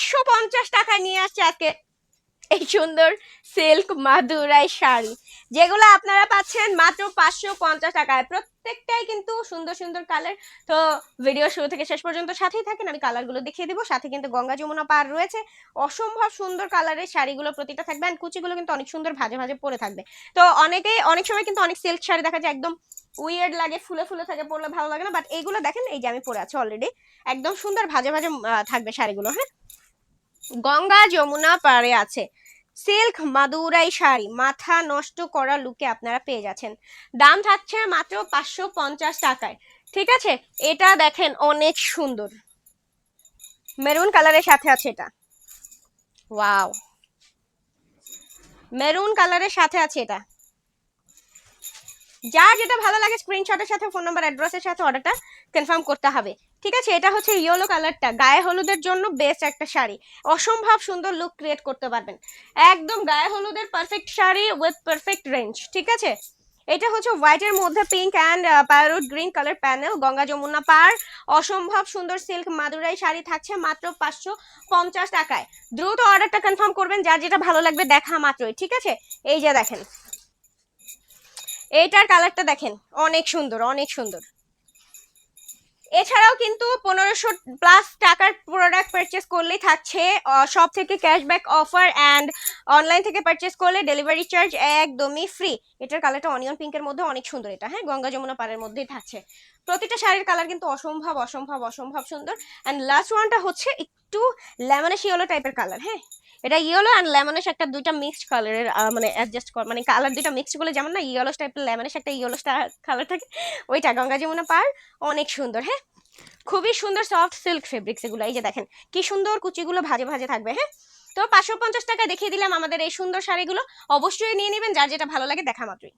পাঁচশো পঞ্চাশ টাকায় নিয়ে আসছে আজকে এই সুন্দর সিল্ক মাদুরাই শাড়ি। যেগুলো আপনারা পাচ্ছেন মাত্র পাঁচশো পঞ্চাশ টাকায়। প্রত্যেকটাই কিন্তু সুন্দর সুন্দর কালার তো ভিডিও শুরু থেকে শেষ পর্যন্ত সাথেই থাকেন, আমি কালারগুলো দেখিয়ে দিব। সাথে কিন্তু গঙ্গা যমুনা পার রয়েছে। অসম্ভব সুন্দর কালারের শাড়িগুলো প্রতিটা থাকবে আর কুচিগুলো কিন্তু অনেক সুন্দর ভাজে ভাজে পরে থাকবে। তো অনেকেই, অনেক সময় কিন্তু অনেক সিল্ক শাড়ি দেখা যায় একদম উইয়ার্ড লাগে, ফুলে ফুলে থাকে, পরলে ভালো লাগে না। বাট এইগুলো দেখেন, এই যে আমি পরে আছি অলরেডি একদম সুন্দর ভাজে ভাজে থাকবে শাড়িগুলো হ্যাঁ? গঙ্গা যমুনা পারে আছে। সিল্ক মাদুরাই শাড়ি, মাথা নষ্ট করা লুকে আপনারা পেয়ে যাচ্ছেন। দাম থাকছে মাত্র পাঁচশো পঞ্চাশ টাকায়। ঠিক আছে? এটা দেখেন অনেক সুন্দর। মেরুন কালারের সাথে আছে এটা। ওয়াও! মেরুন কালারের সাথে আছে এটা। যার যেটা ভালো লাগে স্ক্রিনশটের সাথে ফোন নাম্বার অ্যাড্রেসের সাথে অর্ডারটা কনফার্ম করতে হবে। ঠিক আছে? এটা হচ্ছে ইয়েলো কালারটা গায়ে হলুদের জন্য বেস্ট একটা শাড়ি। অসম্ভব সুন্দর লুক ক্রিয়েট করতে পারবেন। একদম গায়ে হলুদের perfect sari with perfect range ঠিক আছে? এটা হচ্ছে হোয়াইটের মধ্যে pink and parrot green colour panel Ganga Jamuna পার। অসম্ভব সুন্দর সিল্ক মাদুরাই শাড়ি থাকছে মাত্র পাঁচশো পঞ্চাশ টাকায়। দ্রুত অর্ডারটা কনফার্ম করবেন। যার যেটা ভালো লাগবে দেখা মাত্রই। ঠিক আছে? এই যে দেখেন। এইটার কালারটা দেখেন, অনেক সুন্দর অনেক সুন্দর। এছাড়াও কিন্তু পনেরোশো প্লাস টাকার প্রোডাক্ট পারচেস করলেই থাকছে সব থেকে ক্যাশব্যাক অফার অ্যান্ড অনলাইন থেকে পারচেস করলে ডেলিভারি চার্জ একদমই ফ্রি এটার কালারটা অনিয়ন পিঙ্কের মধ্যে অনেক সুন্দর এটা হ্যাঁ? গঙ্গা যমুনা পাড়ের মধ্যেই থাকছে। প্রতিটা শাড়ির কালার কিন্তু অসম্ভব অসম্ভব অসম্ভব সুন্দর। অ্যান্ড লাস্ট ওয়ানটা হচ্ছে একটু লেমনেশ ইয়েলো টাইপের কালার হ্যাঁ? এটা ইয়েলো অ্যান্ড লেমনেশ একটা দুইটা মিক্সড কালারের মানে অ্যাডজাস্ট কর মানে কালার দুইটা মিক্সড করলে যেমন না ইয়েলো টাইপের লেমনেশ একটা ইয়েলো কালার থাকে, ওইটা গঙ্গা যমুনা পার, অনেক সুন্দর হ্যাঁ? খুবই সুন্দর সফট সিল্ক ফেব্রিক্স এগুলো, এই যে দেখেন, কি সুন্দর কুচিগুলো ভাজে ভাজে থাকবে হ্যাঁ? তো পাঁচশো পঞ্চাশ টাকা দেখিয়ে দিলাম আমাদের এই সুন্দর শাড়িগুলো, অবশ্যই নিয়ে নেবেন, যার যেটা ভালো লাগে দেখা মাত্রই।